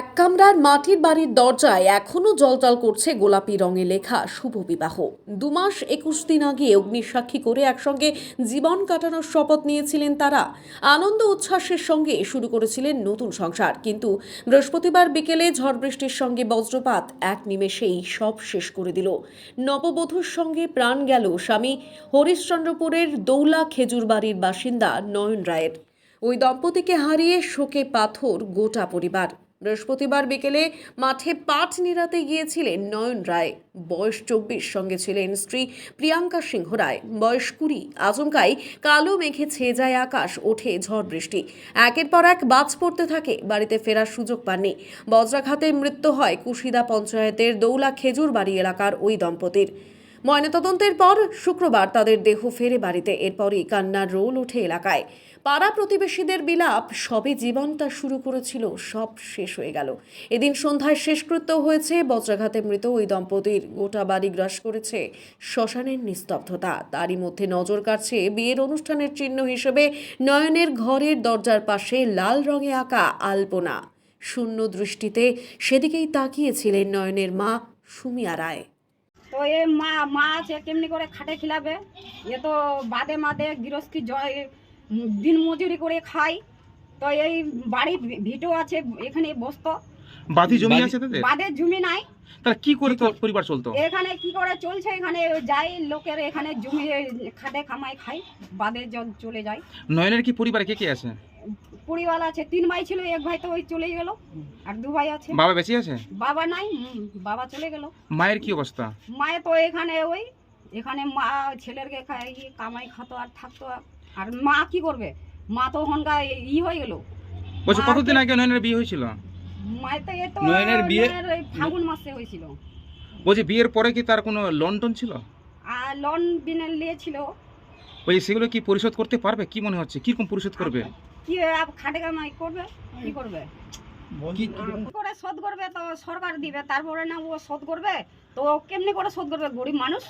এক কামরার মাটির বাড়ির দরজায় এখনও জলজল করছে গোলাপি রঙে লেখা শুভ বিবাহ। দু মাস একুশ দিন আগে অগ্নিসাক্ষী করে একসঙ্গে জীবন কাটানোর শপথ নিয়েছিলেন তারা। আনন্দ উচ্ছ্বাসের সঙ্গে শুরু করেছিলেন নতুন সংসার। কিন্তু বৃহস্পতিবার বিকেলে ঝড় বৃষ্টির সঙ্গে বজ্রপাত এক নিমেষেই সব শেষ করে দিল। নববধূর সঙ্গে প্রাণ গেল স্বামী হরিশ্চন্দ্রপুরের দৌলা খেজুর বাড়ির বাসিন্দা নয়ন রায়ের। ওই দম্পতিকে হারিয়ে শোকে পাথর গোটা পরিবার। বৃহস্পতিবার বিকেলে মাঠে পাট নিরাতে গিয়েছিলেন নয়ন রায়। বয়স চব্বিশ, সঙ্গে ছিলেন স্ত্রী প্রিয়াঙ্কা সিংহ রায়। বয়স কুড়ি, আচমকাই কালো মেঘে ছেয়ে যায় আকাশ, ওঠে ঝড় বৃষ্টি। একের পর এক বাজ পড়তে থাকে, বাড়িতে ফেরার সুযোগ পাননি। বজ্রাঘাতে মৃত্যু হয় কুশিদা পঞ্চায়েতের দৌলা খেজুর বাড়ি এলাকার ওই দম্পতির। ময়নাতদন্তের পর শুক্রবার তাদের দেহ ফেরে বাড়িতে। এরপরই কান্নার রোল ওঠে এলাকায়। পাড়া প্রতিবেশীদের বিলাপ, সবে জীবনটা শুরু করেছিল, সব শেষ হয়ে গেল। এদিন সন্ধ্যায় শেষকৃত্য হয়েছে, বজ্রাঘাতে মৃত ওই দম্পতির গোটা বাড়ি গ্রাস করেছে। শ্মশানের নিস্তব্ধতা, তারই মধ্যে নজর কাটছে বিয়ের অনুষ্ঠানের চিহ্ন হিসেবে নয়নের ঘরের দরজার পাশে লাল রঙে আঁকা আলপনা। শূন্য দৃষ্টিতে সেদিকেই তাকিয়েছিলেন নয়নের মা সুমিয়া রায়। তো এ মা মা আছে কেমনি করে খাটে খিলাবে? এ তো বাদে মাদে গৃহস্থী জয় দিন মজুরি করে খাই তো এই বাড়ি ভিটো আছে এখানে বসতো। বাদি জমি আছে তাদের? বাদের জমি নাই। তারা কি করে তোর পরিবার চলতো? এখানে কি করে চলছে এখানে যাই লোকের এখানে জমি খাটে খামাই খাই বাদে চলে যায়। নয়নের কি পরিবারে কে কে আছে? পরিবার আছে তিন ভাই ছিল এক ভাই তো ওই চলেই গেল আর দু ভাই আছে। বাবা বেঁচে আছে? বাবা নাই বাবা চলে গেল। মায়ের কি অবস্থা? মায়ে তো এখানে ওই এখানে মা ছেলেরকে খাই কামাই খাতো আর থাকতো আর। মা কি করবে? মা তো ওখানকা ই হয়ে গেল। বলছে কতদিন আগে নয়নের বিয়ে হয়েছিল? মায়ের তো এ তো নয়নের বিয়ে- ওই ফাগুন মাসে হয়েছিল। বলছে বিয়ের পরে কি তার কোনো লোন টোন ছিল? আর লোন বিনে নিয়েছিল বলছে সেগুলো কি পরিশোধ করতে পারবে? কি মনে হচ্ছে? কীরকম পরিশোধ করবে? কি খাটে কামাই করবে? কি করবে? কি কি করে শোধ করবে? তো সরকার দিবে তারপরে না ও শোধ করবে? তো ও কেমনি করে শোধ করবে? গরিব মানুষ?